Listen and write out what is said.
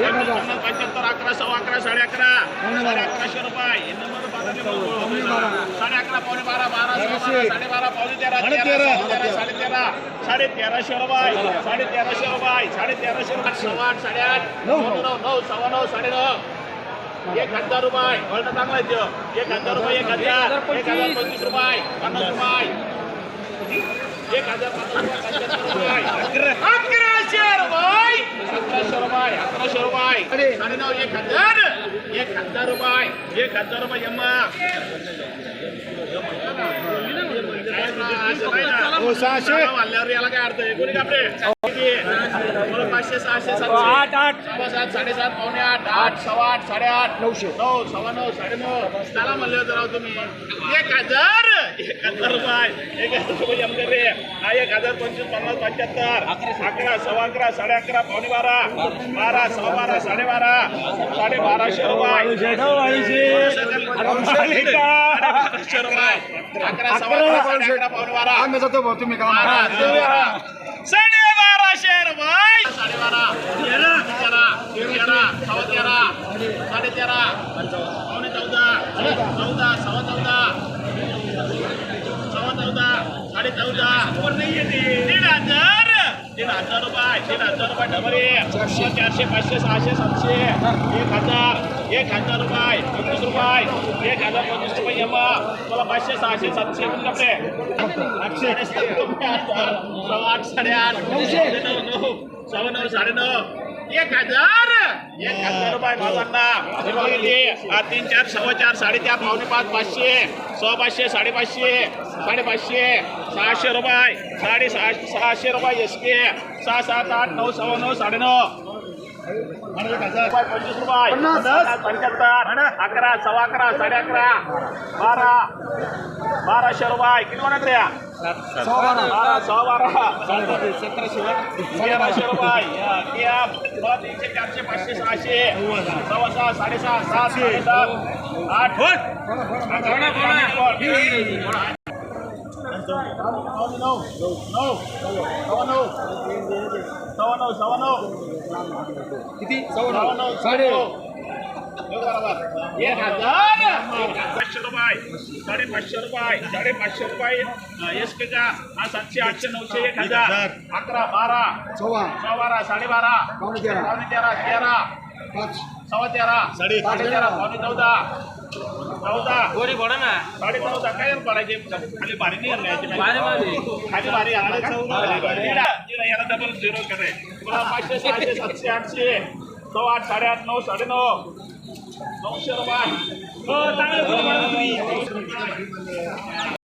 पंच्याहत्तर अकरा सव्वा अकरा साडे अकरा साडे अकराशे रुपये. साडे अकरा पावणे बारा बारा साडे बारा पावणे तेरा तेरा साडे तेरा साडे तेराशे रुपये. साडे तेराशे रुपये. साडे तेराशे रुपये. सव्वा आठ साडे आठ. नऊ. नऊ नऊ सव्वा नऊ साडे नऊ. एक हजार रुपये. वळटा चांगला आहे. एक हजार रुपये एक हजार. एक हजार पंचवीस रुपये. पन्नास रुपये. एक हजार पन्नास रुपये अकराशे रुपये अकराशे रुपये साडे नऊ एक हजार. एक हजार रुपये एक हजार रुपये यम्मा. सहाशे. वाढल्यावर याला काय अर्थ आहे? कोणी कापडे किती? बोला पाचशे सहाशे सातशे. आठ आठ. सव्वा सात साडेसात पावणे आठ आठ सव्वा आठ साडेआठ नऊशे. नऊ सव्वा नऊ साडे नऊ. त्याला म्हणले होते राव तुम्ही. एक हजार. एक हजार रुपये. एक हजार रुपये जमते रे. हा एक हजार पंचवीस पन्नास पंच्याहत्तर. अकरा सव्वा अकरा साडे अकरा पावणे बारा. बारा सव्वा बारा साडे बारा. साडे बाराशे रुपये. अकरा सव्वा अकरा पावणे बारा. साडे बाराशे रुपये. तेरा तेरा तेरा सव्वा तेरा साडे तेरा पावणे चौदा चौदा सव्वा चौदा सव्वा चौदा साडे चौदा तीन हजार तीन हजार रुपये तीन हजार रुपये डबरे चारशे पाचशे सहाशे सातशे एक हजार एक हजार रुपये पंचवीस रुपये एक हजार पंचवीस मला पाचशे सहाशे सातशे कोण कपडे आठशे सव्वा आठ साडे आठ साडे नऊ नऊ सव्वा नऊ साडे नऊ एक हजार एक हजार रुपये माझ्यांना तीन चार सव्वा चार साडेचार पावणे पाच पाचशे सव्वा पाचशे साडेपाचशे साडेपाचशे सहाशे रुपये साडे सहाशे सहाशे रुपये एस के सहा सात आठ नऊ सव्वा नऊ साडे नऊ. पंचवीस रुपये पंच्याहत्तर अकरा सव्वा अकरा साडे अकरा बारा बाराशे रुपये किती म्हणत रे बारा सहा बारा तेराशे रुपये या, या, दोन, तीनशे चारशे पाचशे सहाशे सव्वा सहा साडेसहा सात साडेसात आठ नऊ नऊ नऊ सव्वा नऊ सव्वा नऊ किती? सव्वा नऊ साडे. एक हजार पाचशे रुपये. साडेपाचशे रुपये. साडेपाचशे रुपये. एस के का हा सातशे आठशे नऊशे एक हजार. अकरा बारा. सव्वा सव्वा बारा साडेबारा. पावणे तेरा. पावणे तेरा तेरा. पाच. सव्वा तेरा. साडे तेरा पावणे चौदा. चौदा. गोरी बोला ना. साडे चौदा. काय पडायचे खाली भारी नाही खाली भारी. आणला याला डबल झिरो करे पुन्हा पाचशे सहाशे सातशे आठशे. नऊ आठ साडेआठ नऊ साडेनऊ नऊशे रुपये. हो,